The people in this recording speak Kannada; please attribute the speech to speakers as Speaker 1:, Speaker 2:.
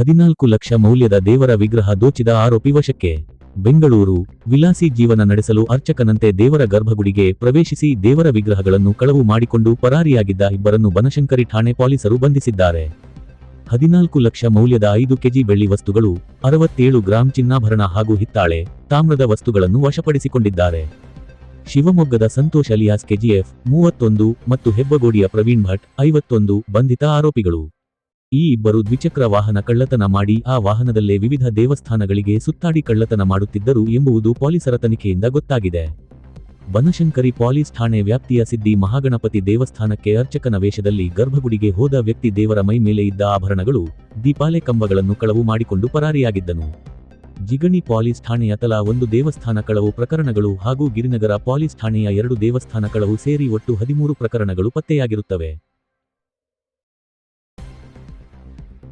Speaker 1: ಹದಿನಾಲ್ಕು ಲಕ್ಷ ಮೌಲ್ಯದ ದೇವರ ವಿಗ್ರಹ ದೋಚಿದ ಆರೋಪಿ ವಶಕ್ಕೆ ಬೆಂಗಳೂರು ವಿಲಾಸಿ ಜೀವನ ನಡೆಸಲು ಅರ್ಚಕನಂತೆ ದೇವರ ಗರ್ಭಗುಡಿಗೆ ಪ್ರವೇಶಿಸಿ ದೇವರ ವಿಗ್ರಹಗಳನ್ನು ಕಳವು ಮಾಡಿಕೊಂಡು ಪರಾರಿಯಾಗಿದ್ದ ಇಬ್ಬರನ್ನು ಬನಶಂಕರಿ ಠಾಣೆ ಪೊಲೀಸರು ಬಂಧಿಸಿದ್ದಾರೆ. ಹದಿನಾಲ್ಕು ಲಕ್ಷ ಮೌಲ್ಯದ ಐದು ಕೆಜಿ ಬೆಳ್ಳಿ ವಸ್ತುಗಳು, ಅರವತ್ತೇಳು ಗ್ರಾಂ ಚಿನ್ನಾಭರಣ ಹಾಗೂ ಹಿತ್ತಾಳೆ ತಾಮ್ರದ ವಸ್ತುಗಳನ್ನು ವಶಪಡಿಸಿಕೊಂಡಿದ್ದಾರೆ. ಶಿವಮೊಗ್ಗದ ಸಂತೋಷ್ ಅಲಿಯಾಸ್ ಕೆಜಿಎಫ್, ಮೂವತ್ತೊಂದು ಮತ್ತು ಹೆಬ್ಬಗೋಡಿಯ ಪ್ರವೀಣ್ ಭಟ್, ಐವತ್ತೊಂದು ಬಂಧಿತ ಆರೋಪಿಗಳು. ಈ ಇಬ್ಬರು ದ್ವಿಚಕ್ರ ವಾಹನ ಕಳ್ಳತನ ಮಾಡಿ ಆ ವಾಹನದಲ್ಲೇ ವಿವಿಧ ದೇವಸ್ಥಾನಗಳಿಗೆ ಸುತ್ತಾಡಿ ಕಳ್ಳತನ ಮಾಡುತ್ತಿದ್ದರು ಎಂಬುವುದು ಪೊಲೀಸರ ತನಿಖೆಯಿಂದ ಗೊತ್ತಾಗಿದೆ. ಬನಶಂಕರಿ ಪೊಲೀಸ್ ಠಾಣೆ ವ್ಯಾಪ್ತಿಯ ಸಿದ್ದಿ ಮಹಾಗಣಪತಿ ದೇವಸ್ಥಾನಕ್ಕೆ ಅರ್ಚಕನ ವೇಷದಲ್ಲಿ ಗರ್ಭಗುಡಿಗೆ ಹೋದ ವ್ಯಕ್ತಿ ದೇವರ ಮೈ ಮೇಲೆ ಇದ್ದ ಆಭರಣಗಳು, ದೀಪಾಲೆ ಕಂಬಗಳನ್ನು ಕಳವು ಮಾಡಿಕೊಂಡು ಪರಾರಿಯಾಗಿದ್ದನು. ಜಿಗಣಿ ಪೊಲೀಸ್ ಠಾಣೆಯ ತಲಾ ಒಂದು ದೇವಸ್ಥಾನ ಕಳವು ಪ್ರಕರಣಗಳು ಹಾಗೂ ಗಿರಿನಗರ ಪೊಲೀಸ್ ಠಾಣೆಯ ಎರಡು ದೇವಸ್ಥಾನ ಕಳವು ಸೇರಿ ಒಟ್ಟು ಹದಿಮೂರು ಪ್ರಕರಣಗಳು ಪತ್ತೆಯಾಗಿರುತ್ತವೆ.